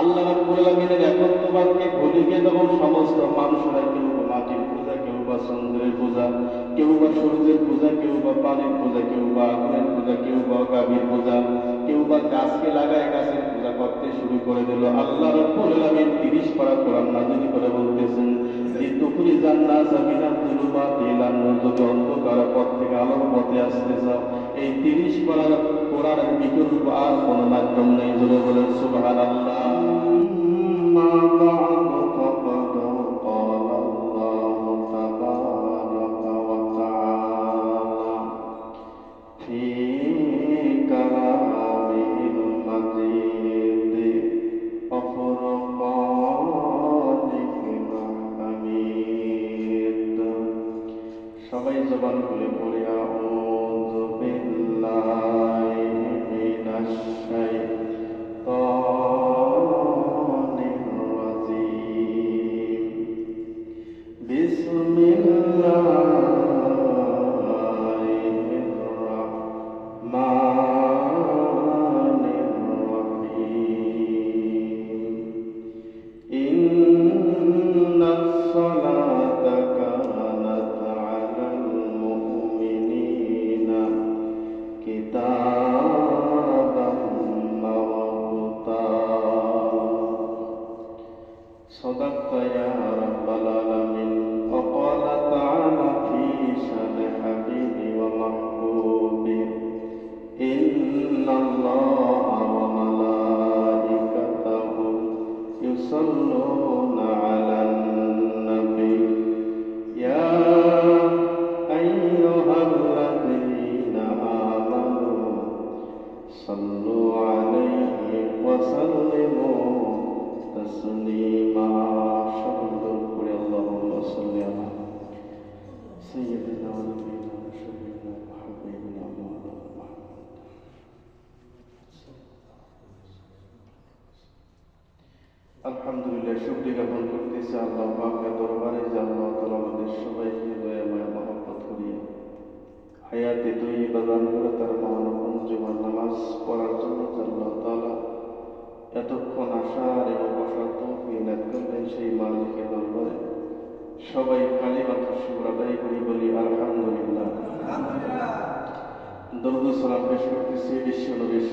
আল্লাহ রাব্বুল আলামিনের একত্ববাদকে ভুলে গিয়ে তখন সমস্ত মানুষেরা কেউ বা মাটির পূজা, কেউ বা চন্দ্রের পূজা, কেউ বা সূর্যের পূজা, কেউ বা পানির পূজা, কেউ বা আগুনের পূজা, কেউ বা গাভীর পূজা, কেউ বা গাছকে লাগায় গাছের পূজা করতে শুরু করে দিল। আল্লাহ রাব্বুল আলামিন 30 পারা কোরআন নাযিল করে বলতেছেন এই তুকুরি জান্নাত জামিনা দুলুমাত ইলান যদি অন্ধকার পথ থেকে আলোর পথে আসতে চাও, এই 30 পারা কোরআনের বিকল্প আর কোনো মাধ্যম নেই। জোরে বলেন, সুবহানাল্লাহ। Allah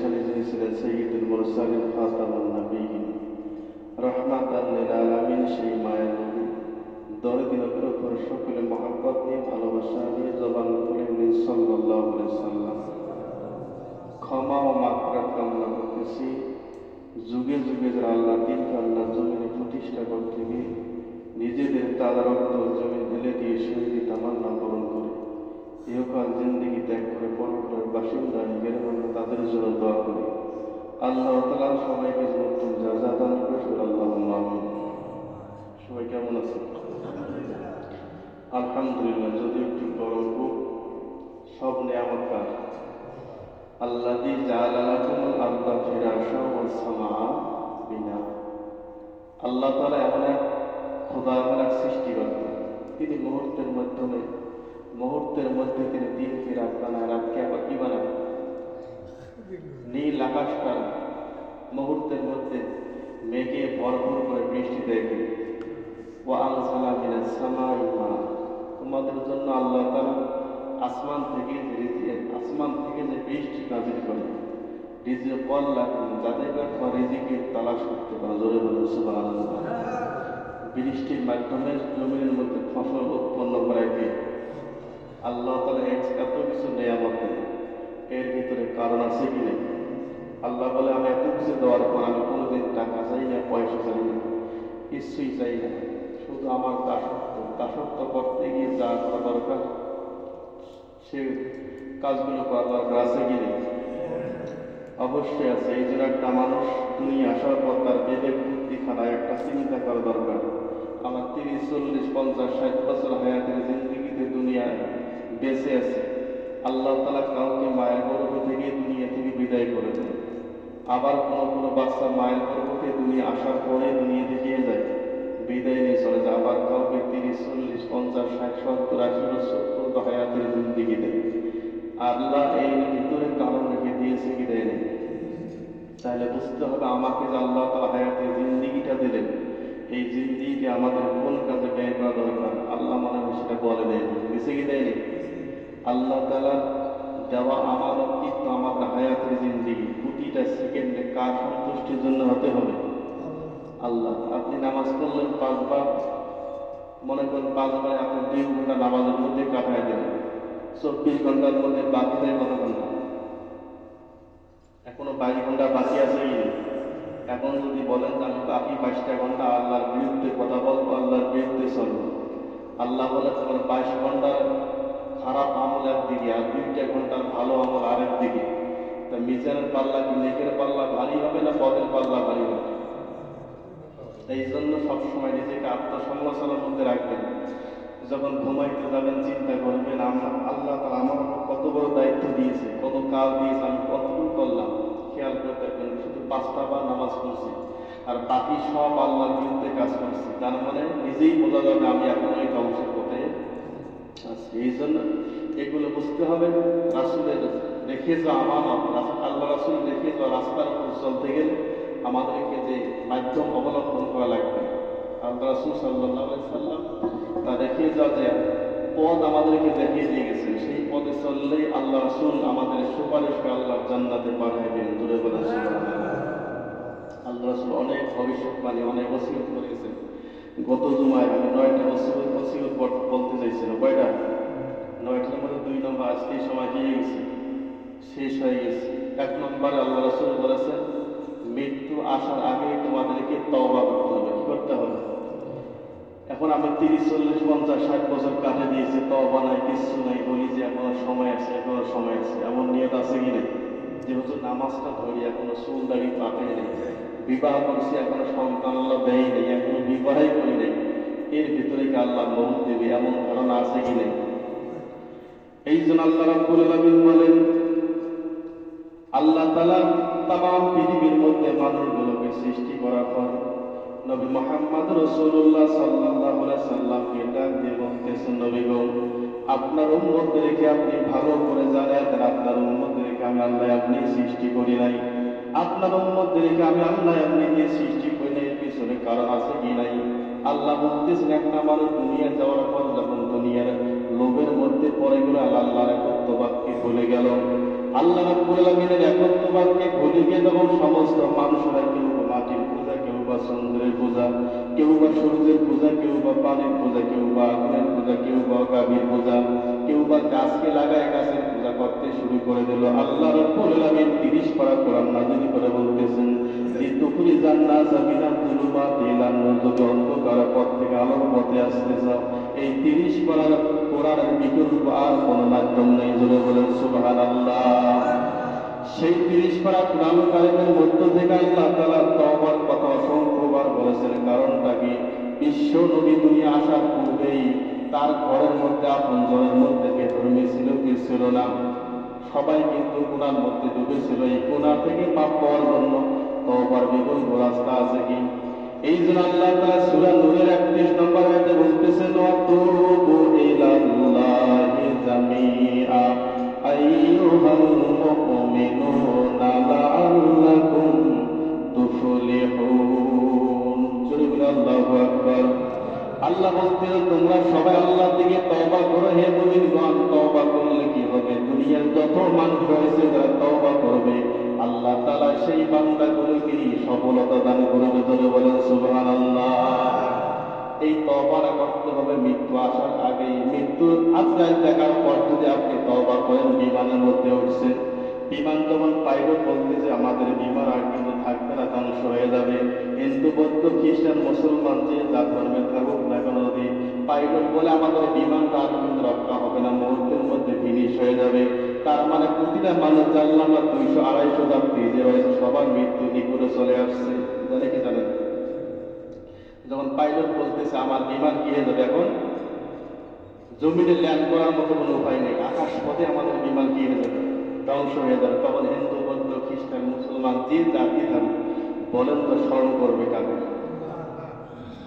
সানে যিনি ছিলেন সৈয়দুল মুরসালিন খাতামুন নবীন রহমাতাল লিল আলামিন সেই মায়ের নবী। দরদি নবীর উপর সকলে মহাব্বত নিয়ে ভালোবাসা নিয়ে জবান খুলে নিন সাল্লাল্লাহু আলাইহি সাল্লাম ক্ষমা ও মাত্রাত কামনা করতেছি। যুগে যুগে যারা আল্লাহ দিনকে আল্লাহ জমিনে প্রতিষ্ঠা করতে গিয়ে নিজেদের তাজা রক্ত জমি ঢেলে দিয়ে শহীদ তামান্না করে ইহকাল জিন্দিগি ত্যাগ করে পরকালের বাসিন্দা নিজের জন্য তাদের জন্য দোয়া করি। আল্লাহ তালা সবাইকে নতুন যা যা দান করে আল্লাহ সবাই কেমন আছে আলহামদুলিল্লাহ যদি একটু গরম হোক সব নেয়ামত কাজ আল্লাহ দি জালালাকুমুল আরদা ফিরাশা ওয়াস সামা বিনা। আল্লাহ তাআলা এমন এক খোদা এমন এক সৃষ্টিকর্তা। মুহূর্তের মধ্যে তিনি দিনকে রাত বানায় রাতকে আবার কি বানায়। নীল আকাশটা মুহূর্তের মধ্যে মেঘে ভরপুর করে বৃষ্টি দেয়। ও আনসালা মিনাস সামাই মা তোমাদের জন্য আল্লাহ তাআলা আসমান থেকে যে আসমান থেকে যে বৃষ্টি নাজিল করে রিজিক কল্লা করে তোমার রিজিকের তালাশ করতে পারো, জোরে বলে সুবহানাল্লাহ। বৃষ্টির মাধ্যমে জমিনের মধ্যে ফসল উৎপন্ন দিয়ে আল্লাহ তালা এত কিছু নেয়ামত দেয় এর ভিতরে কারণ আছে কি নেই আল্লাহ বলে, আমি এত কিছু দেওয়ার পর আমি কোনোদিন টাকা চাই না, পয়সা চাই না, কিছুই চাই না। শুধু আমার দাসত্ব দাসত্ব করতে গিয়ে যা করা দরকার, সে কাজগুলো করা দরকার আছে কি নেই অবশ্যই আছে। এই জন্য একটা মানুষ দুনিয়া আসার পর তার বিবেক বুদ্ধি খারাপ একটা চিন্তা করা দরকার। আমার তিরিশ, চল্লিশ, পঞ্চাশ, ষাট বছর হায়াতের জিন্দগিতে দুনিয়ায় বেঁচে আছে। আল্লাহ তালা কাউকে মায়ের গর্ভ থেকে দুনিয়া থেকে বিদায় করে দেয় আবার কোনো কোনো বাচ্চা মায়ের গর্ভ থেকে দুনিয়া আসার পরে দুনিয়া থেকে যায়। বিদায় নিয়ে চলে যায়। আবার কাউকে তিরিশ, চল্লিশ, পঞ্চাশ, ষাট, সত্তর, আশি বছর পর্যন্ত হায়াতের জিন্দিগি দেয়। আল্লাহ এই ভিতরে কারণ রেখে দিয়েছে কি দেয়নি তাহলে বুঝতে হবে আমাকে যে আল্লাহ তালা হায়াতের জিন্দিগিটা দিলেন। এই জিন্দিগি আমাদের কোন কাজে ব্যয় করা দরকার? আল্লাহ মনে সেটা বলে দেয়। দিছে কি দেয়নি আল্লাহ তালা দেওয়া আমানত কিন্তু আমাদের হায়াতের জিন্দিগি। প্রতিটা সেকেন্ডে কার সন্তুষ্টির জন্য হতে হবে। আল্লাহ, আপনি নামাজ পড়লেন পাঁচবার, মনে করেন পাঁচবার আপনি দুই ঘণ্টা নামাজের মধ্যে কাটায় দেবেন চব্বিশ ঘণ্টার মধ্যে বাকি দেয় কত ঘণ্টা এখনও বাইশ ঘণ্টা বাকি আছে এখন যদি বলেন আমি বাকি বাইশটা ঘণ্টা আল্লাহর বিরুদ্ধে কথা বলব, আল্লাহর বিরুদ্ধে চলবো। আল্লাহ বলে তোমার বাইশ ঘণ্টার খারাপ আমল একদিকে আর দুইটা ঘণ্টার ভালো আমল আরেক দিকে তা মিজানের পাল্লা কি নেকের পাল্লা ভারী হবে না পদের পাল্লা ভারী হবে? এই জন্য সবসময় নিজেকে আত্মসমালোচনার মধ্যে রাখবেন। যখন ঘুমাইতে যাবেন, চিন্তা করবেন আমরা আল্লাহ তালা আমার কত বড় দায়িত্ব দিয়েছে, কত কাজ দিয়েছে, আমি কতটুকু করলাম? খেয়াল করে দেখবেন শুধু পাঁচটা বার নামাজ পড়ছি। আর বাকি সব আল্লাহর বিরুদ্ধে কাজ করছি। তার মানে নিজেই বোঝা যাবে আমি এখনও এই ধ্বংসের আছি এই জন্য এগুলো বুঝতে হবে। রাসুলের রেখে যাওয়া আমানত আল্লাহ রাসুল রেখে যাওয়া রাস্তার উপর চলতে গেলে আমাদেরকে যে মাধ্যম অবলম্বন করা লাগবে। আল্লাহ রাসুল সাল্লাহ সাল্লাম তা দেখিয়ে যাওয়া যে পদ আমাদেরকে দেখিয়ে দিয়ে গেছে। সেই পদে চললেই আল্লাহ রাসুল আমাদের সুপারিশ করে আল্লাহ জান্নাতে পাঠাইবেন দূরে বলে আল্লাহ রাসুল অনেক ভবিষ্যৎবাণী, অনেক ওসিয়ত করে গেছেন। গত জুমায় আমি নয়টা ওসিয়ত বল- বলতে চাইছিলাম কয়টা নয়টার মধ্যে দুই নম্বর আজকে সময় দিয়ে গেছে, শেষ হয়ে গেছে। এক নম্বর আল্লাহ রাসুল বলেছেন, মৃত্যু আসার আগে তোমাদেরকে তওবা করতে হবে, কি করতে হবে? এখন আমি তিরিশ, চল্লিশ, পঞ্চাশ, ষাট বছর কাটে দিয়েছি, তওবা নাই, কিচ্ছু নাই, বলি যে এখনও সময় আছে, এখনও সময় আছে, এমন নিয়ত আছে কি নেই? যেহেতু নামাজটা ধরি এখনও চুল দাড়ি পাকে নেই। বিবাহ করছি এখনও সন্তান আল্লাহ নেই, এখনও বিবাহই করি নেই। এর ভিতরে কি আল্লাহ মৌত দেবে এমন ধারণা আছে কি নেই? এই জন্য আল্লাহ রাব্বুল আলামিন বলেন, আল্লাহ তাআলা তাম পৃথিবীর মধ্যে মানুষগুলোকে সৃষ্টি করার পর নবী মোহাম্মদ রসুল্লাহ আলাইহি সাল্লামকে ডাক দিয়ে বলতেছেন নবীগণ আপনার উম্মতদেরকে আপনি ভালো করে জানেন, আপনার উম্মতদেরকে আমি আল্লাহ আপনি সৃষ্টি করি নাই। আপনার উম্মতদেরকে আমি আল্লাহ আপনি দিয়ে সৃষ্টি করি পিছনে কারণ আছে কি নাই? আল্লাহ বলতেছেন একটা মানুষ দুনিয়া যাওয়ার পর যখন দুনিয়ার লোভের মধ্যে পড়ে গেল আল্লাহর একত্ববাদকে ভুলে গেল। আল্লাহ রাব্বুল আলামিনের একত্ববাদকে ভুলে গিয়ে যখন সমস্ত মানুষরা কেউ মাটির পূজা, কেউ বা চন্দ্রের পূজা, কেউ বা সূর্যের পূজা, কেউ বা পানির পূজা, কেউ বা আগুনের পূজা, কেউ বা গাভীর পূজা, কেউ বা গাছকে লাগায় গাছের পূজা করতে শুরু করে দিল। আল্লাহ রাব্বুল আলামিন 30 পারা কোরআন নাযিল করে বলতেছেন, লিতুখরি জান্নাত মিনাল যুলুমাতি ইলান নূর অন্ধকার পথ থেকে আলোর পথে আসতে চাও। এই 30 পারার কোরআনের বিকল্প আর কোনো মাধ্যম নেই, জোরে বলেন সুবহানাল্লাহ। সেই তিরিশ পারা কোরআন কারিমের মধ্য থেকে আল্লাহ তাআলা তওবার কথা অসংখ্যবার বলেছেন, কারণটা কি? বিশ্ব নবী দুনিয়া আসার পূর্বেই তার ঘরের মধ্যে আপন জনের মধ্যে কে ধর্মী ছিল, কি ছিল না। সবাই কিন্তু গুণার মধ্যে ডুবেছিল এই গুণা থেকে পাপ পাওয়ার জন্য তওবার বিকল্প রাস্তা আছে কি? এই জন্য আল্লাহ তাআলা সূরা নূরের 31 নম্বর আয়াতে ওয়াতুবু ইলাল্লাহি জামিআ, আইয়ুহাল লাআল্লাকুম তুফলিহুন। আল্লাহু আকবার। আল্লাহ বলতেন, তোমরা সবাই আল্লাহ দিকে তওবা করো। হে মুমিনগণ, তওবা করলে কি হবে? দুনিয়ার যত মানুষ রয়েছে যারা তওবা করবে। আল্লাহ তাআলা সেই বান্দাগুলোকে সফলতা দান করবে ধরে বলেন, সুবহানাল্লাহ। এই তওবাটা করতে হবে। মৃত্যু আসার আগে, মৃত্যু আজরাইল দেখার পর যদি আপনি তওবা করেন, বিমানের মধ্যে উঠছে। বিমান যখন পাইলট বলতে যে, আমাদের বিমান আর কিন্তু থাকবে না, ধ্বংস হয়ে যাবে। হিন্দু বৌদ্ধ খ্রিস্টান, মুসলমান যে যার ধর্মে থাকুক না কেন, যদি পাইলট বলে আমাদের বিমানটা আর কিন্তু রক্ষা হবে না, মুহূর্তের মধ্যে ফিনিশ হয়ে যাবে। তার মানে প্রতিটা মানুষ জানলাম না দুইশো আড়াইশো যাত্রী যে রয়েছে, সবার মৃত্যু নিপুণে চলে আসছে। জানে কি জানেন? যখন পাইলট বলতেছে, আমার বিমান কি হয়ে যাবে এখন? জমিনে ল্যান্ড করার মতো কোনো উপায় নেই। আকাশ পথে আমাদের বিমান কি হয়ে যাবে? ধ্বংস হয়ে যাবে। তখন হিন্দু বৌদ্ধ খ্রিস্টান, মুসলমান যে জাতি থাকুক বলেন তো স্মরণ করবে কাকে?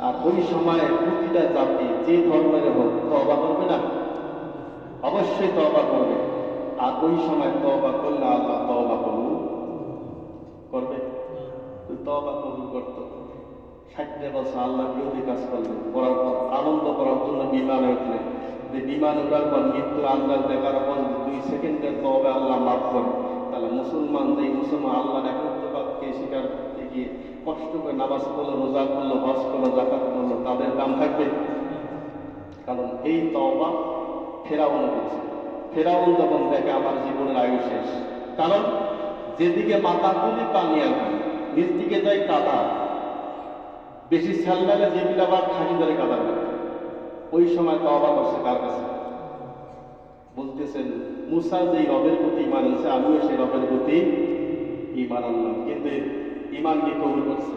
আর ওই সময় প্রতিটা জাতি যে ধর্মের হোক তবা করবে না? অবশ্যই তবা করবে। আর ওই সময় তবা করলে আল্লাহ তবা কবুল করবে। তবা কবুল করতো ষাট যে বছর আল্লাহ বিরোধী কাজ করলেন করার পর আনন্দ করার জন্য বিমানে উঠলেন যে বিমান উঠার পর মৃত্যুর আন্দাজ দেখার পর দুই সেকেন্ডের তবে আল্লাহ মাফ করে। তাহলে মুসলমান যেই মুসলমান আল্লাহ একত্রবাদকে স্বীকার গিয়ে কষ্ট করে নামাজ পড়ল, রোজা করল হজ করল জাকাত করল, তাদের দাম থাকবে? কারণ এই তওবা ফেরাউন করছে। ফেরাউন যখন দেখে আমার জীবনের আয়ু শেষ, কারণ যেদিকে মাথা তুলি পানি আসবে নিচ দিকে যায় কাদা। বেশি লাগে যেগুলো আবার খাঁটি ধরে কাদাবে ওই সময় তওবা করছে কার কাছে? বলতেছেন, মুসা যেই রবের প্রতি ইমান আমিও সেই রবের প্রতি ইমান আনলাম। কিন্তু ইমান কি কবুল করছে।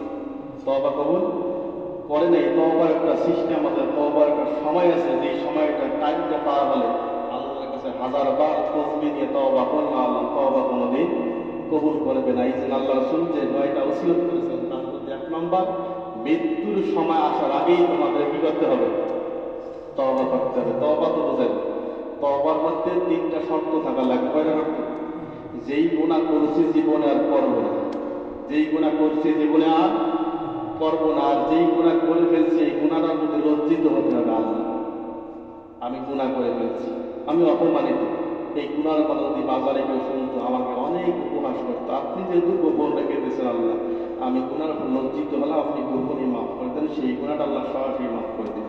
তবা কবুল? করে নাই তবার একটা সিস্টেম আছে তবার একটা সময় আছে, যে সময়টা টাইমটা পার হলে আল্লাহর কাছে হাজার বার তসবি নিয়ে তবা করলে আল্লাহ তবা কোনোদিন কবুল করবে না। এই যে আল্লাহ রসুল যে নয়টা ওসিয়ত করেছেন, তার মধ্যে এক নম্বর, মৃত্যুর সময় আসার আগেই তোমাদের কি করতে হবে। তবা করতে হবে তবা তো বোঝেন। তবার মধ্যে তিনটা শর্ত থাকা লাগবে যেই গুণা করছি জীবনে আর করব না। যেই গুণা করছি জীবনে আর করব না। আর যেই গুণা করে ফেলছি, এই গুণাটার মধ্যে লজ্জিত হতে হবে আল্লাহ। আমি গুণা করে ফেলছি। আমি অপমানিত। এই গুণার কথা যদি বাজারে কেউ শুনতো, আমাকে অনেক উপহাস করতো। আপনি যেহেতু গোপন রেখে দিয়েছেন আল্লাহ, আমি গুণার উপর লজ্জিত হলে আপনি গোপনই মাফ করে দেন। সেই গুণাটা আল্লাহ সরাসরি মাফ করে দিন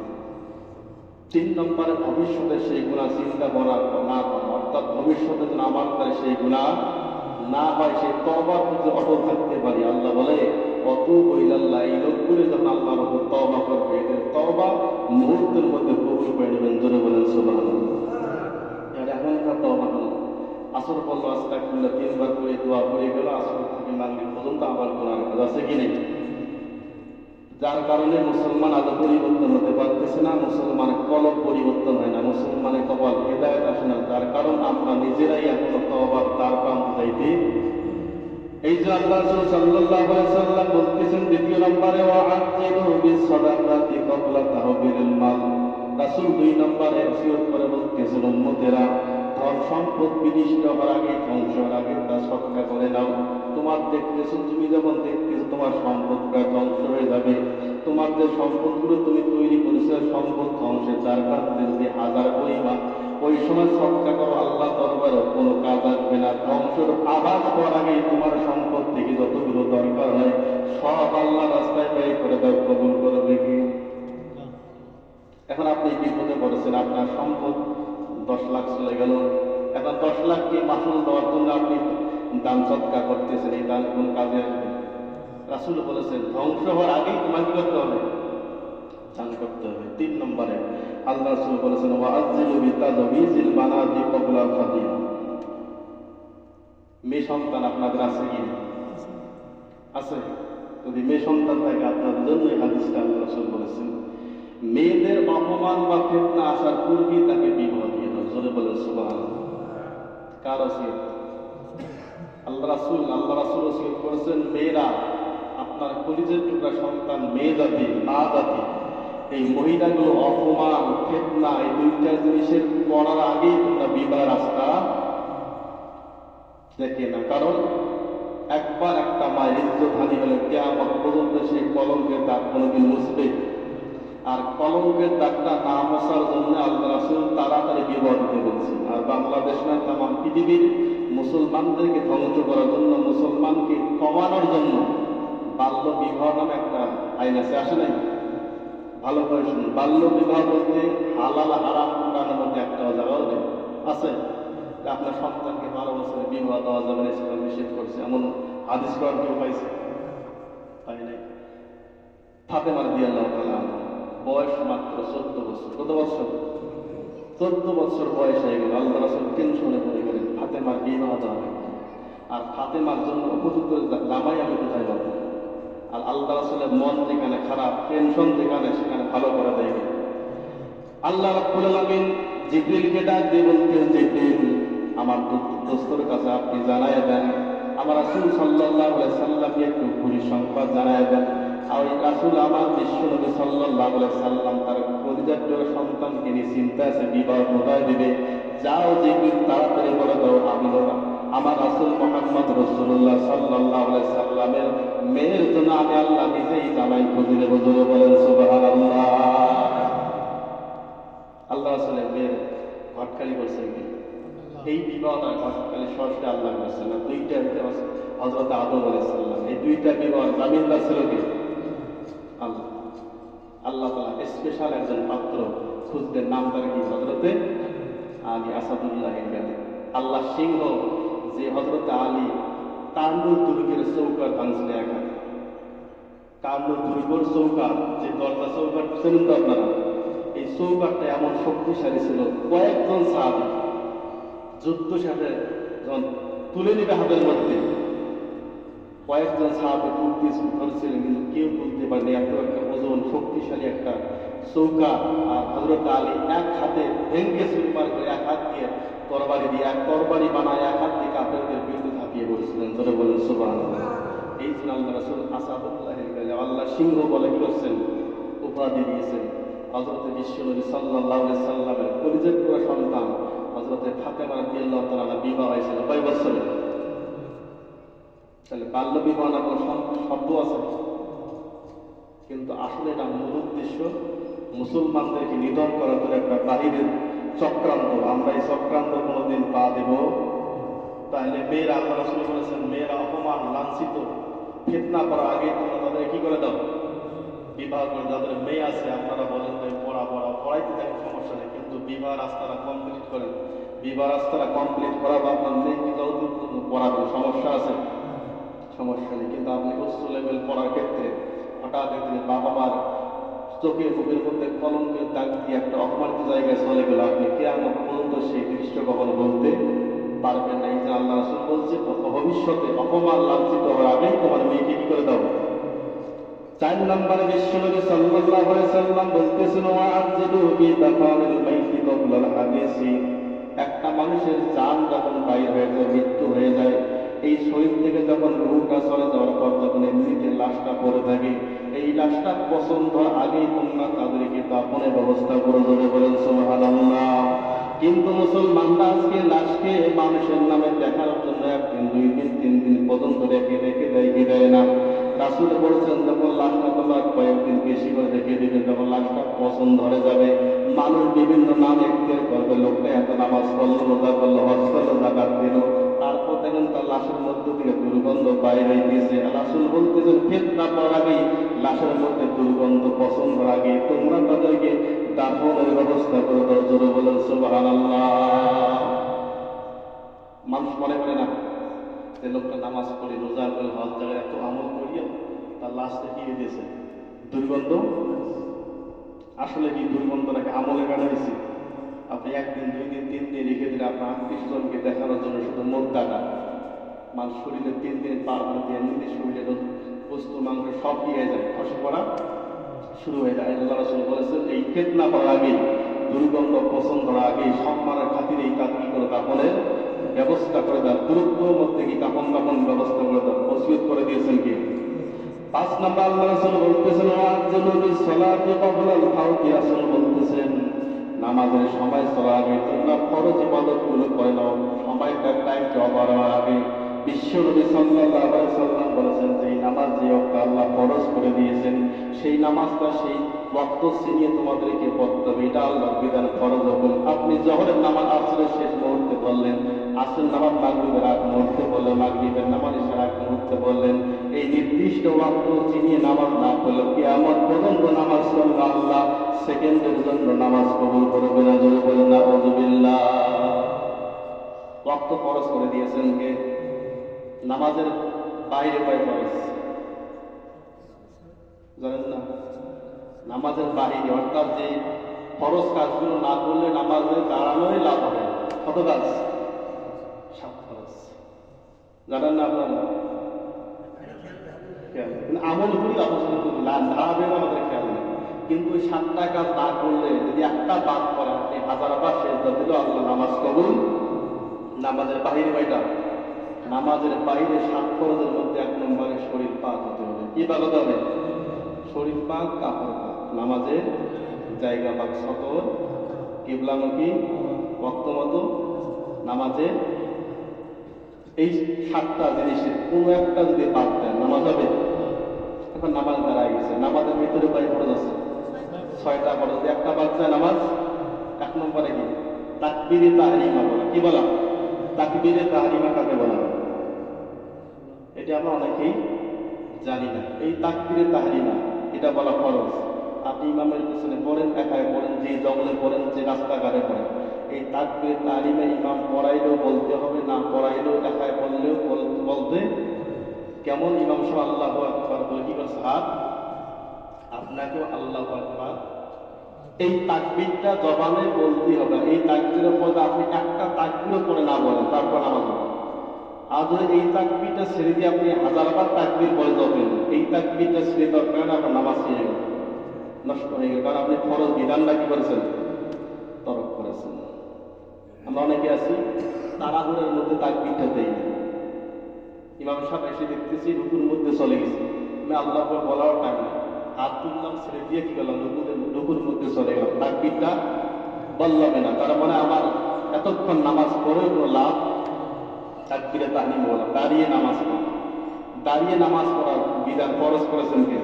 তিন নম্বরে ভবিষ্যতে সেই গুণা চিন্তা করা না করা অর্থাৎ ভবিষ্যতে যেন আমার সেই গুণা না হয় সে তবার প্রতি অটল থাকতে পারি। আল্লাহ বলে অত কইলাল্লাহ এই লোকগুলি যখন আল্লাহর উপর তবা করবে, এদের তবা মুহূর্তের মধ্যে কবুল করে নেবেন। জোরে বলেন সুবাহ এখনকার তবা হল আসর পড়ল আস্তাকুল্লাহ তিনবার করে দোয়া করে গেল। আসর থেকে মাগরিব পর্যন্ত আবার কোরআন আছে কি নেই? যার কারণে মুসলমান আজ পরিবর্তন হতে পারতেছে না, মুসলমানের কলম পরিবর্তন হয় না, মুসলমানের কপাল হেদায়ত আসে না। যার কারণ আমরা নিজেরাই এখনও তবার তার প্রান্ত যাইতে এই যে আল্লাহ সাল্লাল্লাহু আলাইহি সাল্লাম বলতেছেন দ্বিতীয় নম্বরে ওয়া আতিলু বিস সাদাকাতি ক্বাবলা তাহবিলিল মাল। রাসূল দুই নম্বরে ওসিয়ত করে বলতেছেন, উম্মতেরা, ধন সম্পদ বিনিষ্ট হওয়ার আগে, ধ্বংস হওয়ার আগে তা সৎকা করে নাও। তোমার দেখতেছো, তুমি যখন দেখতেছো তোমার সম্পদটা ধ্বংস হয়ে যাবে। তোমার যে সম্পদগুলো তুমি তৈরি করেছ সম্পদ ধ্বংসের চার প্রান্তে যদি হাজার পরিমাণ। ওই সময় সৎকা করো আল্লাহ দরবারে কোনো কাজ আসবে না। ধ্বংসের আভাস হওয়ার আগেই তোমার সম্পদ থেকে যতগুলো দরকার হয়, সব আল্লাহ রাস্তায় ব্যয় করে দাও, কবুল করবে কি এখন আপনি বিপদে পড়েছেন, আপনার সম্পদ দশ লাখ চলে গেল। এখন দশ লাখকে মাসুল দেওয়ার জন্য আপনি দান সৎকা করতেছেন? এই দান কোন কাজে আসবে? রাসুল বলেছেন, ধ্বংস হওয়ার আগেই তোমার কি করতে হবে। দান করতে হবে। তিন নম্বরে, আল্লাহ রাসূল বলেছেন মেয়ে সন্তান আপনাদের আছে কি আছে। যদি মেয়ে সন্তান থাকে আপনাদের জন্য এই হাদিসটা আল্লাহ রাসূল বলেছেন। মেয়েদের অপমান বা ফেতনা আসার পূর্বেই তাকে বিবাহ দিয়ে দাও। জোরে বলেন, সুবহানাল্লাহ। কার আছে? আল্লাহ রাসূল আল্লাহ রাসূল করেছেন, মেয়েরা আপনার কলিজের টুকরা সন্তান, মেয়ে জাতি না জাতি, এই মহিলাগুলো অপমান, ফেতনা, এই দুইটা জিনিসের করার আগেই তোমরা বিবাহ রাস্তা দেখে না কারণ একবার একটা মায়ের ইজ্জত হানি হলে কেয়ামত পর্যন্ত সেই কলঙ্কের দাগ কোনোদিন মুছবে। আর কলঙ্কের দাগটা না মশার জন্য আল্লাহ রাসুল তাড়াতাড়ি বিবাহ দিতে বলছেন। আর বাংলাদেশ না তাম পৃথিবীর মুসলমানদেরকে ধ্বংস করার জন্য, মুসলমানকে কমানোর জন্য বাল্য বিবাহ নামে একটা আইন আছে, আসে নাই? ভালো করে শুনুন। বাল্য বিবাহ বলতে হালাল হারাম কোরআনের মধ্যে একটা জায়গা নেই আছে? আপনার সন্তানকে বারো বছরে বিবাহ দেওয়া যাবে ইসলাম নিষেধ করছে। এমন হাদিস করার কেউ পাইছে? পাই নাই। ফাতেমার দিয়ে আল্লাহ বয়স মাত্র চোদ্দ বছর। কত বছর? চোদ্দ বছর বয়স হয়ে গেল। আল্লাহ রাসুল টেনশনে পড়ে গেলেন। ফাতেমার বিবাহ দেওয়া। আর ফাতেমার জন্য উপযুক্ত জামাই আমি কোথায় পাবো? আর আল্লাহ রাসুলের মন যেখানে খারাপ টেনশন যেখানে, সেখানে ভালো করা না। আল্লাহ রাব্বুল আলামিন জিবরিলকে ডাক দিয়ে বলতেন জিবরিল আমার দোস্তর কাছে আপনি জানায় দেন। আমার রাসূল আলাইহি সাল্লামকে একটু সংবাদ জানায় দেন। আর ওই রাসূল আমার বিশ্ব নবী সাল্লাল্লাহু সাল্লাম তার পরিজাত সন্তানকে নিয়ে চিন্তা আছে, বিবাহ কোথায় দিবে? যাও জিবরিল, তাড়াতাড়ি বলে দাও, আমি আমার রাসূল মুহাম্মদ রসুল্লাহ আলাইহি সাল্লামের মেয়ের জন্য আমি আল্লাহ নিজেই জামাই নেব জোরে বলেন সুবহানাল্লাহ। আল্লাহ আল্লাহ রাসূলের মেয়ের ঘটকালি করছেন কি? এই বিবাহটা ঘটকালি সরাসরি আল্লাহ করছেন। না দুইটা হজরত আদম আলাইসাল্লাম এই দুইটা বিবাহ জামিনদার ছিল কি? আল্লাহ। আল্লাহ তালা স্পেশাল একজন পাত্র খুঁজতেন নাম তার কি? হজরতে আলী আসাদুল্লাহ আল্লাহ সিংহ যে হজরতে আলী কান্নুর দুর্গের চৌকার ভাঙছিল এক হাতে দুর্গর চৌকার, যে দরজা চৌকার চেনেন তো আপনারা, এই চৌকারটা এমন শক্তিশালী ছিল, কয়েকজন সাহাবি যুদ্ধ সাথে যখন তুলে নিবে হাতের মধ্যে। কয়েকজন সাহাবে তুলতে ধরেছিলেন, কিন্তু কেউ তুলতে পারেনি। এত একটা ওজন, শক্তিশালী একটা চৌকা, আর হজরত আলী এক হাতে ভেঙ্গে সুরমার করে এক হাত দিয়ে তরবারি দিয়ে এক তরবারি বানায় এক হাত দিয়ে কাপড়দের বিরুদ্ধে ঝাঁপিয়ে পড়েছিলেন। ধরে বলেন সুবাহ এই জন্য আল্লাহ রসুল আসাদুল্লাহ আল্লাহ সিংহ বলে করছেন উপাধি দিয়েছেন। হজরত বিশ্বনবী সাল্লাহ সাল্লামের পরিচয় পুরো সন্তান হজরতে ফাতেমা রাদিয়াল্লাহু তাআলা বিবাহ হয়েছিল। কয় বছরে? তাহলে বাল্য বিবাহ না কোনো শব্দ আছে। কিন্তু আসলে এটা মূল উদ্দেশ্য মুসলমানদেরকে নিধন করার জন্য একটা বাহিরের চক্রান্ত আমরা এই চক্রান্ত কোনোদিন পা দেব। তাহলে মেয়েরা আল্লাহ রসুল বলেছেন, মেয়েরা অপমান, লাঞ্ছিত। ফিতনা করার আগে তোমরা তাদের কি করে দাও? বিবাহ করে, যাদের মেয়ে আছে, আপনারা বলেন যে, পড়া পড়া, পড়াইতে দেখেন সমস্যা নেই, কিন্তু বিবাহ রাস্তাটা কমপ্লিট করেন। বিবাহ রাস্তাটা কমপ্লিট করা বা আপনার মেয়েকে যৌতুক পড়াবেন সমস্যা আছে? সমস্যা নেই। কিন্তু আপনি উচ্চ লেভেল পড়ার ক্ষেত্রে, হঠাৎ একদিন বাবা মার চোখে মুখের মধ্যে কলঙ্কের দাগ দিয়ে একটা অপমানিত জায়গায় চলে গেল। আপনি কে আমার পর্যন্ত সেই দৃশ্য কখনো বলতে পারবেন না? এই যে আল্লাহ রাসূল বলছে ভবিষ্যতে অপমান লাঞ্ছিত হওয়ার আগেই তোমার মেয়েকে কি করে দাও। চার নম্বরে বিশ্বনবী সাল্লাল্লাহু আলাইহি সাল্লাম বলতেছেন, ওয়া আনজিলু বি দাফানিল মাইতি ক্বাবলাল হাদিসি। একটা মানুষের জান যখন বাইর হয়ে যায়, মৃত্যু হয়ে যায় এই শরীর থেকে যখন রূহটা চলে যাওয়ার পর যখন এমনিতে লাশটা পড়ে থাকে, এই লাশটা পছন্দ আগেই তোমরা তাদেরকে দাফনের ব্যবস্থা করে দেবে বলেন সুবহানাল্লাহ। কিন্তু মুসলমানরা আজকে লাশকে মানুষের নামে দেখার জন্য একদিন, দুই দিন, তিন দিন পর্যন্ত রেখে রেখে দেয় দেয় না। রাসুল বলছেন, যখন লাশটা তোমার কয়েকদিন বেশি করে রেখে দিবে, তখন লাশটা পছন্দ ধরে যাবে। মানুষ বিভিন্ন নাম একদের করবে, লোকটা এত নামাজ পড়ল রোজা করল হজ করল জাকাত দিল তারপর দেখেন তার লাশের মধ্য থেকে দুর্গন্ধ বাইরে হইতেছে। রাসুল বলতেছেন, ফেতনা আগে লাশের মধ্যে দুর্গন্ধ পছন্দ আগে তোমরা তাদেরকে দাফনের ব্যবস্থা করে দাও, জোরে বলেন, সুবহানাল্লাহ। মানুষ মনে করে না, যে লোকটা নামাজ পড়ে, রোজা করে, হজ জায়গায় এত আমল করিয়া তার লাশটা কি দিয়েছে। দুর্গন্ধ? আসলে কি দুর্গন্ধটাকে আমলে কাটা হয়েছে আপনি একদিন দুই দিন তিন দিন রেখে দিলে আপনার আত্মীয় স্বজনকে দেখানোর জন্য শুধু মুখ ডাকা। মানুষ শরীরে তিন দিন পার হতে এমনিতে শরীরে বস্তু, মাংস সব দিয়ে যায়। খসে পড়া শুরু হয়ে যায়। আল্লাহ রাসূল বলেছেন, এই ফেতনা করার আগে, দুর্গন্ধ পছন্দ করার আগে সম্মানের খাতিরে এই কাজ কি করে কাপড়ের ব্যবস্থা করে দেন দূরত্বর মধ্যে কি কাপন কাপন ব্যবস্থা করে দেন ওসিয়ত করে দিয়েছেন কি? পাঁচ নম্বর আল্লাহ রাসূল বলতেছেন ওয়াজ্জালু সলাতি ক্বাবলাল ফাউতি রাসূল বলতেছেন নামাজের সময় চলার আগে তোমরা ফরজ ইবাদতগুলো করে নাও। সময়টা টাইম জবার আগে। বিশ্ব নবী সাল্লাল্লাহু সাল্লাম বলেছেন যে নামাজ যে ওয়াক্ত আল্লাহ ফরজ করে দিয়েছেন, সেই নামাজটা সেই ওয়াক্ত চিনিয়ে তোমাদেরকে পড়তে হবে। এটা আল্লাহর বিধান ফরজ হুকুম আপনি জহরের নামাজ আসরের শেষ মুহূর্তে বললেন আসল নামাজ মাগরিবের আগ মুহূর্তে বললেন মাগরিবের নামাজ এসার আগ মুহূর্তে বললেন এই নির্দিষ্ট ওয়াক্ত চিনিয়ে নামাজ না পড়লে কি আমার পর্যন্ত নামাজ পড়লে আল্লাহ। সেকেন্ডের জন্য নামাজ কবুল করবে না জোরে বলেন না ওয়াক্ত ফরজ করে দিয়েছেন কে? নামাজের বাইরে পায় ফরজ? জানেন না? নামাজের বাইরে অর্থাৎ যে ফরজ কাজগুলো না করলে নামাজে দাঁড়ানোই লাভ হবে কত কাজ? সাত ফরজ। জানেন না আপনারা? আমল করি অবশ্যই করি দাঁড়াবে না আমাদের খেয়াল নেই। কিন্তু ওই সাতটা কাজ না করলে, যদি একটা বাদ করে আপনি হাজার বার শেষ আল্লাহ নামাজ কবুল। নামাজের বাহিরে বাইটা নামাজের বাইরে সাত ফরজের মধ্যে এক নম্বরে শরীর পাক হতে হবে। কি পাক হতে হবে? শরীর পাক, কাপড় পাক। নামাজের জায়গা পাক সতর কিবলামুখী মতো নামাজে এই সাতটা জিনিসের কোনো একটা যদি বাদ দেন, নামাজ হবে? এখন নামাজ দাঁড়ায় গেছে। নামাজের যদি একটা বাচ্চা নামাজ, এক নম্বরে কি? তাকবিরে তাহারিমা বলা। কি বলা? তাকবিরে তাহারিমা কাকে বলা? এটা আমরা অনেকেই জানি না। এই তাকবিরে তাহারিমা এটা বলা খরচ আপনি ইমামের পিছনে পড়েন, একাই পড়েন, যে জঙ্গলে পড়েন, যে রাস্তাঘাটে পড়েন। এই তাকবিরে তাহারিমা ইমাম পড়াইলেও বলতে হবে, না পড়াইলেও, একাই পড়লেও বল- বলতে কেমন? ইমাম সাহেব আল্লাহ আকবার বলে কি করছে হাত আপনাকেও আল্লাহ আকবার। এই তাকবিরটা জবানে বলতে হবে। এই তাকবিরের পরে আপনি একটা তাকবিরও করে না বলেন, তারপর হবে যদি এই তাকবিরটা ছেড়ে দিয়ে আপনি হাজারবার তাকবির পরে যাবেন, এই তাকবিরটা ছেড়ে দেওয়ার কারণে আপনার নামাজ ছেড়ে গেল। নষ্ট হয়ে গেল। কারণ আপনি ফরজ বিধানটা কি করেছেন? তরক করেছেন। আমরা অনেকে আছি, তাড়াহুড়ের মধ্যে তাকবিরটা দেই না। ইমাম সাহেব এসে দেখতেছি, রুকুর মধ্যে চলে গেছে। আমি আল্লাহ বলার টাইম না হাত তুললাম, ছেড়ে দিয়ে কি করলাম? রুকুরের রুকুর মধ্যে চলে গেলাম। তাকবিরটা বললামে না। তার মানে আমার এতক্ষণ নামাজ পড়ে কোনো লাভ তাকবিরে তাহলিম বলা, দাঁড়িয়ে নামাজ পড়া। দাঁড়িয়ে নামাজ পড়ার বিধান ফরজ করেছেন কে?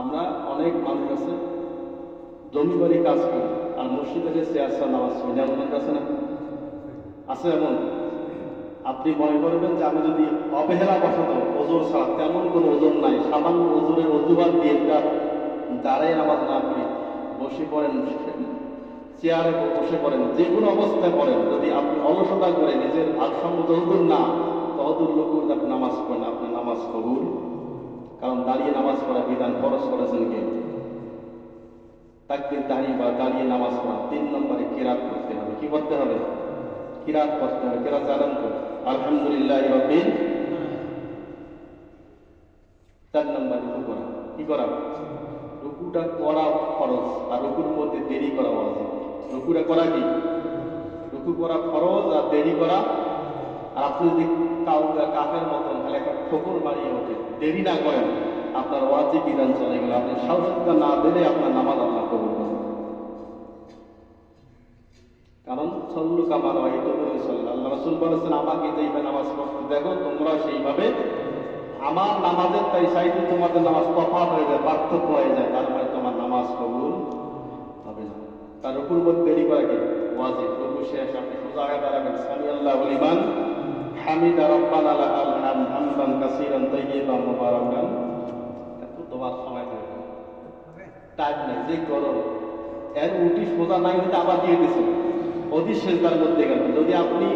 আমরা অনেক মানুষ আছে, জমি বাড়ি কাজ করি, আর মসজিদে গেছে আসা নামাজ পড়ি অনেক আছে না? আছে এমন? আপনি মনে করবেন যে আমি যদি অবহেলা বসত ওজোর ছাড়া তেমন কোনো ওজন নাই, সামান্য ওজোরের অজুবাদ দিয়ে দাঁড়ায় নামাজ না পড়ি, বসে পড়েন চেয়ারে বসে পড়েন, যে কোনো অবস্থায় পড়েন। যদি আপনি অলসতা করে নিজের ভারসাম্য যতদূর না, ততদূর লোক আপনি নামাজ পড়েন। আপনার নামাজ কবুল। কারণ দাঁড়িয়ে নামাজ পড়া বিধান খরচ করেছেন কে? তাকবির দাঁড়িয়ে বা দাঁড়িয়ে নামাজ পড়া তিন নম্বরে কিরাত করতে হবে। কি করতে হবে? কিরাত করতে হবে। কিরাত জানেন তো? আলহামদুলিল্লাহ রবিন চার নম্বর রুকু করা। কি করা? রুকুটা করা ফরজ। আর রুকুর মধ্যে দেরি করা ওয়াজিব। রুকুটা করা কি? রুকু করা ফরজ আর দেরি করা? আর আপনি যদি কাপের মতন খালি একটা ঠোকর মারিয়ে ওঠে দেরি না করেন, আপনার ওয়াজিব বিধান চলে গেল। আপনি সাহসিকতা না দিলে আপনার নামাজ আল্লাহ করবেন কারণ সল্লু কামার আল্লাহ রসুল বলেছেন, আমাকে যেইভাবে নামাজ পড়তে দেখো, তোমরা সেইভাবে আমার নামাজের তাই সাইডে তোমাদের নামাজ তফাৎ হয়ে যায়, পার্থক্য হয়ে যায়। তার মানে তোমার নামাজ কবুল হবে না। তার উপর দেরি করা কি? ওয়াজিব। রুকু শেষ আপনি সোজা হয়ে দাঁড়াবেন। সামি আল্লাহ লিমান হামিদ রব্বানা লাকাল হামদ হামদান কাসীরান তাইয়িবান মুবারাকান। এত তোমার সময় থাকে টাইম নেই, যে গরম। এর উঠি সোজা নাই হইতে আবার দিয়ে দিছে অতি শেষবার মধ্যে গেল, যদি আপনি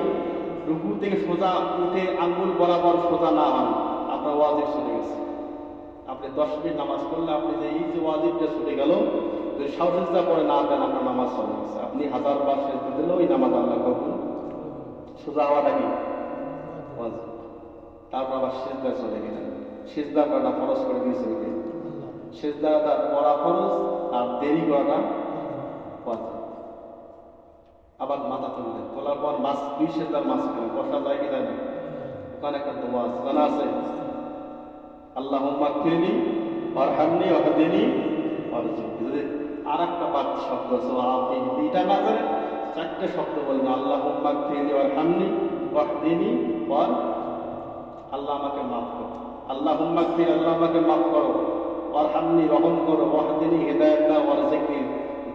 রুকু থেকে সোজা উঠে আঙ্গুল বরাবর সোজা না হন, আপনার ওয়াজিব ছুটে গেছে। আপনি দশ মিনিট নামাজ পড়লে আপনি যে এই ওয়াজিবটা ছুটে গেল যদি সাহসিকতা পরে না দেন আপনার নামাজ চলে গেছে। আপনি হাজার বার শেষ দিলে ওই নামাজ আল্লাহ কবুল সোজা হওয়াটা কি? তারপর আবার শেষদার চলে গেলেন। শেষদার করাটা ফরজ করে দিয়েছে কে? শেষদাটা পড়া ফরজ, আর দেরি করাটা আবার মাথা তুললেন। তোলার পর মাছ, দুই শেষদার মাঝখানে বসা যায় কি যায় ওখানে একটা দোয়া আছে আছে? আল্লাহ মাকফিরনি অরহামনি অহদিনী অরজুকি যদি আর একটা বাদ শব্দ আছে আপনি না জানেন চারটে শব্দ বলবেন আল্লাহ মাকফিরনি অরহামনি অহদিনী অর আল্লাহ আমাকে মাফ করো। আল্লাহ মাকফির আল্লাহ আমাকে মাফ করো। অরহামনি রহম করো অহদিনী হেদায়ত দাও অরজিকি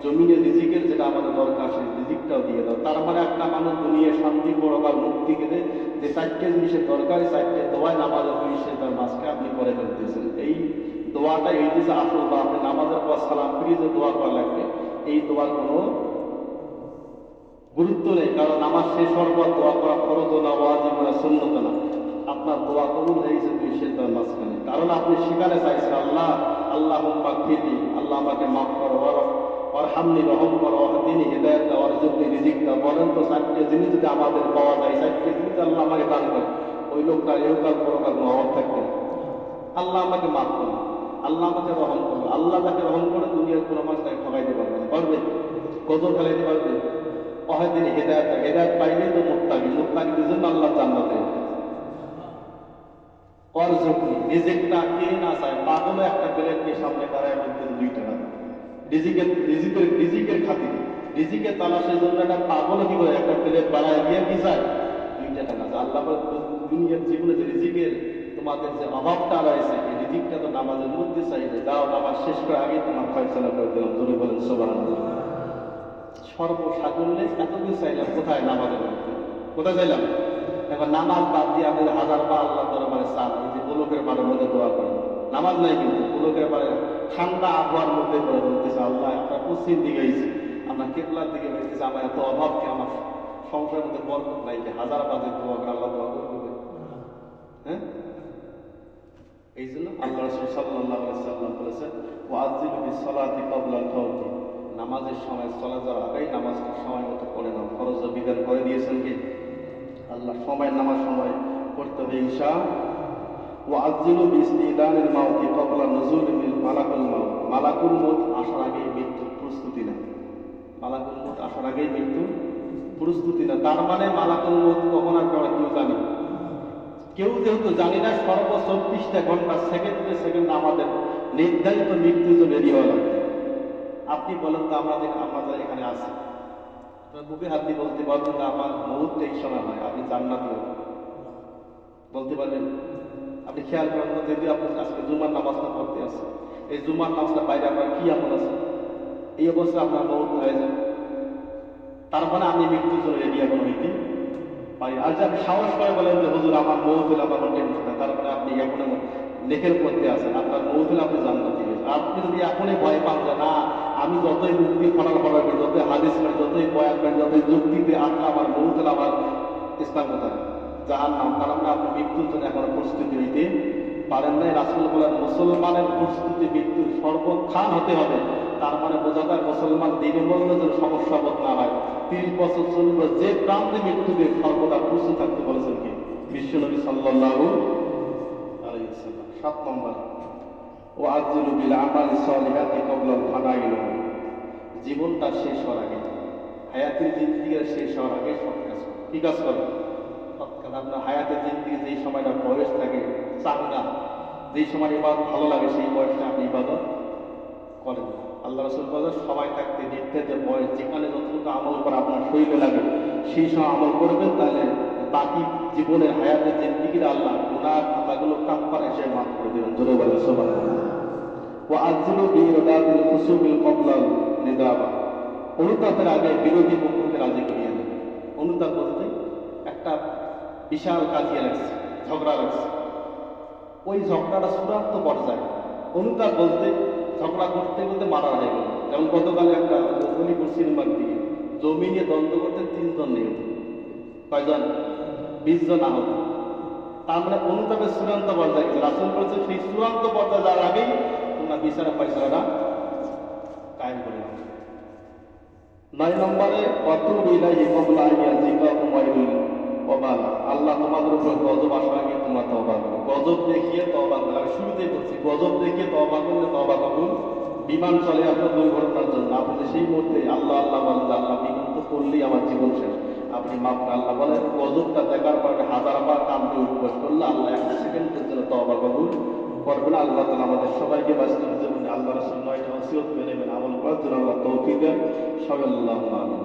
জমিনে রিজিকের যেটা আমাদের দরকার, সেই রিজিকটাও দিয়ে দাও। তার মানে একটা মানুষ দুনিয়া শান্তি পরকাল মুক্তি পেতে যে চারটে জিনিসের দরকার এই চারটে দোয়ায় নামাজের হয়েছে তার মাঝকে আপনি করে ফেলতেছেন। এই দোয়াটা এই যে আসল বা আপনি নামাজের পর সালাম ফিরিয়ে যে দোয়া করা লাগবে, এই দোয়ার কোনো গুরুত্ব নেই। কারণ নামাজ শেষ হওয়ার পর দোয়া করা ফরজ না, ওয়াজিব না, সুন্নত না। আপনার দোয়া কবুল গেছে দুই শেষদার মাঝখানে। কারণ আপনি সেখানে চাইছেন, আল্লাহ আল্লাহ মাগফিরনি আল্লাহ আমাকে মাফ করো হামনি রহম করো দাও অর্জুন রিজিক দাও বলেন তো চারটে জিনিস যদি আমাদের পাওয়া যায়, চারটে জিনিস আল্লাহ আমাকে দান করে ওই অভাব থাকবে আল্লাহ আমাকে মাফ আল্লাহ আমাকে রহম আল্লাহ যাকে রহম করে দুনিয়ার কোনো মানুষ তাকে ঠকাইতে পারবে না। পারবে? ফেলাইতে পারবে? তিনি হেদায়ত হেদায়ত পাইলে তো জন্য আল্লাহ জান্নাতে। অর্জকনি রিজেক্টটা কে না চায়? পাগল একটা প্লেট নিয়ে সামনে দাঁড়ায় দুই টাকা রিজিকের রিজিকের রিজিকের খাতিরে। রিজিকের তালাশের জন্য একটা পাগল কি করে? একটা প্লেট বাড়ায় গিয়ে কি চায়? দুইটা টাকা আল্লাহ দুনিয়ার জীবনে যে রিজিকের তোমাদের যে অভাবটা রয়েছে, এই রিজিকটা তো নামাজের মধ্যে চাইবে যাও নামাজ শেষ করে আগে তোমার ফয়সলা করে দিলাম। তুমি বলেন সোবান সর্বসাকুল্যে এত কিছু চাইলাম, কোথায় নামাজের মধ্যে? কোথায় চাইলাম? এখন নামাজ বাদ দিয়ে আপনি হাজার বা আল্লাহ দরবারে চান। এই যে পুলকের পাড়ের মধ্যে দোয়া করেন। নামাজ নাই কিন্তু পুলকের পাড়ে ঠান্ডা আবহাওয়ার মধ্যে করে বলতেছে, আল্লাহ আপনার পশ্চিম দিকে গেছি আমরা কেবলার দিকে বলতেছে, আমার এত অভাব কি আমার সংসারের মধ্যে বরকত নাই যে হাজার পাতে দোয়া করে আল্লাহ দোয়া করবে? হ্যাঁ? এই জন্য আল্লাহ রসুল সাল্লাহ সাল্লাম বলেছেন ও আজিল বিসলাতি কবলাল ফরজি নামাজের সময় চলা আগেই নামাজটা সময় মতো পড়ে নাও। ফরজ বিধান করে দিয়েছেন কি? আল্লাহ, সময়, নামাজ সময় করতে হবে ইনশা ও আজিল বিসনিদানের মাউতি কবলা নজরুল মালাকুল মাউত। মালাকুল মত আসার আগেই মৃত্যুর প্রস্তুতি না মালাকুল মত আসার আগেই মৃত্যুর প্রস্তুতি না তার মানে মালাকুল মত কখন আসবে আমরা কেউ জানি কেউ যেহেতু জানি না সর্ব চব্বিশটা ঘণ্টা সেকেন্ডে সেকেন্ড আমাদের নির্ধারিত মৃত্যুর জন্য রেডি হওয়া লাগবে। আপনি বলেন তো আমরা আমরা এখানে আছি। বুকে হাত দিয়ে বলতে পারবেন না, আমার মুহূর্তে এই সময় হয়, আপনি জান্নাতি বলতে পারবেন? আপনি খেয়াল করেন তো যদি আপনি আজকে জুমার নামাজটা পড়তে আসেন। এই জুমার নামাজটা বাইরে আপনার কি এমন আছে? এই অবস্থায় আপনার মুহূর্ত হয়ে যায় তার মানে আমি মৃত্যুর জন্য রেডি এখন হইতে পারি আর যে আপনি সাহস করে বলেন যে হুজুর, আমার মৌত হলে আমার টেনশন তার মানে আপনি এখন লেখের করতে আছেন, আপনার মৌত হলে আপনি জান্নাতি আপনি যদি এখনই ভয় পান যে, না, আমি যতই মুক্তি ফলার ফলার করি, যতই হাদিস করি যতই বয়ান করি, যতই যুক্তিতে আপনার আমার মৌত হলে আমার ইসলাম কোথায়? যাহার নাম কারণ আপনি মৃত্যুর জন্য এখনও প্রস্তুতি নিতে পারেন নাই। রাসুল বলেন, মুসলমানের প্রস্তুতি মৃত্যুর সর্বক্ষান হতে হবে। তার মানে বোঝা যায় মুসলমান দিনে বললে যেন সমস্যা বোধ না হয়। তিরিশ বছর চলল যে প্রান্তে মৃত্যুকে সর্বদা প্রস্তুত থাকতে বলেছেন কি? বিশ্বনবী ওয়াসাল্লাম। সাত নম্বর ও আজরু বিল আমালি সলিহাতি কবলা ফানাইল। জীবনটা শেষ হওয়ার আগে, হায়াতের জিন্দিগির শেষ হওয়ার আগে সব কাজ। কি কাজ করো? কাজ আপনার হায়াতের জিন্দিগি যেই সময়টা বয়স থাকে চাঙ্গা যেই সময় ইবাদত ভালো লাগে, সেই বয়সটা আপনি ইবাদত করেন। আল্লাহ রসুল বলেন, সবাই থাকতে নির্ধারিত বয়স, যেখানে যতটুকু আমল করা আপনার শরীরে লাগে, সেই সময় আমল করবেন, তাহলে বাকি জীবনের হায়াতের জিন্দিগির আল্লাহ, গুনাহ খাতাগুলো কাপ্পার এসে মাফ করে দেবেন। জোরে বলে সবাই ও আজিলু বিরোদাতিল কুসুমিল কবলাল নিদাবা। অনুতাপের আগে বিরোধী পক্ষকে রাজি করিয়ে দেবে অনুতাপ বলতে একটা বিশাল কাজিয়া লাগছে ঝগড়া লাগছে ওই ঝগড়াটা চূড়ান্ত পর্যায়ে। অনুতাপ বলতে, ঝগড়া করতে করতে মারা হয়ে গেল। যেমন গতকালে একটা অলিপুর সিনেমার দিকে জমি নিয়ে দ্বন্দ্ব করতে তিনজন নিহত, কয়জন? বিশ জন আহত। তার মানে অনুতাপের চূড়ান্ত পর্যায়ে গেছে। রাসুল বলছে, সেই চূড়ান্ত পর্যায়ে যাওয়ার আগেই তোমরা বিচার ফয়সলাটা কায়েম করে নয় নম্বরে অতুল ইলাহি কবলা ইয়াজিকা উমাইরুল আল্লাহ তোমাদের উপর গজব আসার আগে তোমরা তওবা করো। গজব দেখিয়ে তওবা করো। আমি শুরুতেই বলছি, গজব দেখিয়ে তওবা করলে তওবা কবুল। বিমান চলে আপনার দুর্ঘটনার জন্য। আপনি সেই মুহূর্তে আল্লাহ আল্লাহ বলেন আল্লাহ বিমান তো করলেই আমার জীবন শেষ। আপনি করে আল্লাহ বলেন, গজবটা দেখার পরে হাজার বার কামড়ে উপবাস করলে আল্লাহ একটা সেকেন্ডের জন্য তওবা কবুল করবেন আল্লাহ তালা আমাদের সবাইকে বাস্তব জীবনে আল্লাহ রসুল নয়টা ওসিয়ত মেনে আমল করার জন্য আল্লাহ তৌফিক দেন। সবাই আল্লাহ